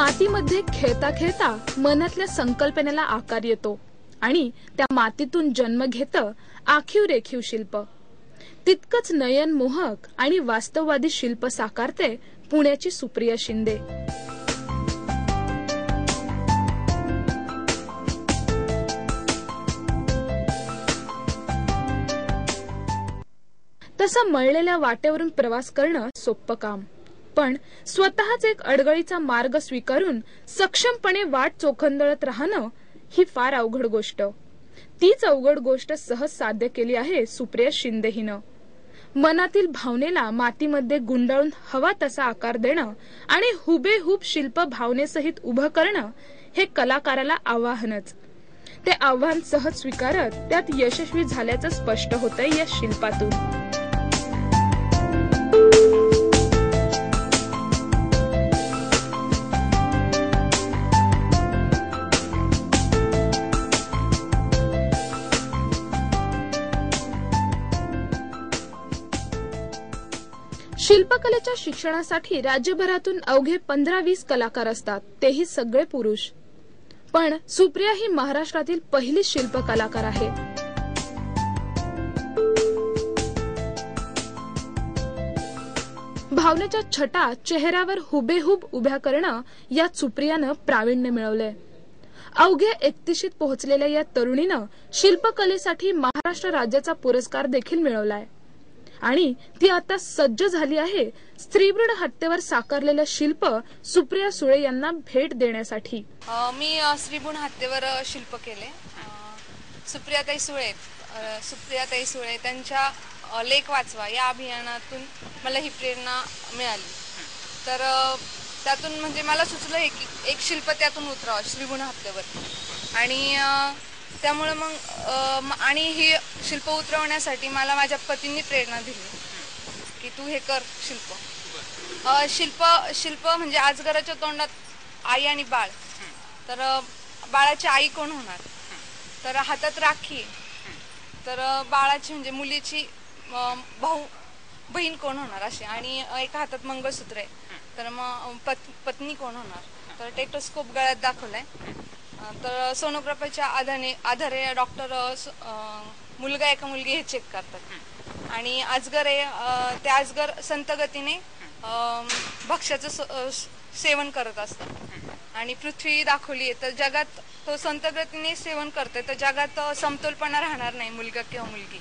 मातीमध्ये खेळता खेळता मनातल्या संकल्पनेला आकार येतो आणि त्या मातीतून जन्म घेतं आखीव रेखीव शिल्प. तितकंच नयन मोहक आणि वास्तववादी शिल्प साकारते पुण्याची सुप्रिया शिंदे. तसं मळलेल्या वाटेवरून प्रवास करणं सोपं काम. पण स्वतःच एक अडगळीचा मार्ग स्वीकारून सक्षमपणे वाट चोखंदळत राहणं ही फार अवघड गोष्ट. तीच अवघड गोष्ट सहज साध्य केली आहे सुप्रिया शिंदे हिनं. मनातील भावनेला मातीमध्ये गुंडाळून हवा तसा आकार देणं आणि हुबेहूब शिल्प भावनेसहित उभं करणं हे कलाकाराला आव्हानच. ते आव्हान सहज स्वीकारत त्यात यशस्वी झाल्याचं स्पष्ट होतंय या शिल्पातून. शिल्पकलेच्या शिक्षणासाठी राज्यभरातून अवघे पंधरा वीस कलाकार असतात. तेही सगळे पुरुष. पण सुप्रिया ही महाराष्ट्रातील पहिली शिल्प कलाकार आहे. भावनेच्या छटा चेहऱ्यावर हुबेहूब उभ्या करणं यात सुप्रियानं प्रावीण्य मिळवलंय. अवघ्या एकतीशीत पोहोचलेल्या या तरुणीनं शिल्पकलेसाठी महाराष्ट्र राज्याचा पुरस्कार देखील मिळवलाय. आणि ती आता सज्ज झाली आहे. स्त्रीभ्रूण हत्येवर साकारलेलं शिल्प सुप्रिया सुळे यांना भेट देण्यासाठी. मी स्त्रीभ्रूण हत्येवर शिल्प केले. सुप्रियाताई सुळे सुप्रियाताई सुळे त्यांच्या लेख वाचवा. या अभियानातून मला ही प्रेरणा मिळाली. तर त्यातून म्हणजे मला सुचलं की एक शिल्प त्यातून उतरावं श्रीभुण हत्येवर. आणि त्यामुळे मग आणि ही शिल्प उतरवण्यासाठी मला माझ्या पतींनी प्रेरणा दिली. की तू हे कर शिल्प. शिल्प शिल्प म्हणजे आजगराच्या तोंडात आई आणि बाळ. तर बाळाची आई कोण होणार? तर हातात राखी. तर बाळाची म्हणजे मुलीची भाऊ बहीण कोण होणार अशी? आणि एका हातात मंगळसूत्र आहे. तर मग पत पत्नी कोण होणार? तर टेक्टोस्कोप गळ्यात दाखवलाय. तर सोनोग्राफीच्या आधारे आधारे डॉक्टर मुलगा एका मुलगी हे चेक करतात. आणि अजगर आहे त्या ते अजगर संत गतीने भक्ष्याचं स- सेवन करत असतात आणि पृथ्वी दाखवली आहे तर जगात तो संत गतीने सेवन करते तर जगात समतोलपणा राहणार नाही मुलगा किंवा मुलगी.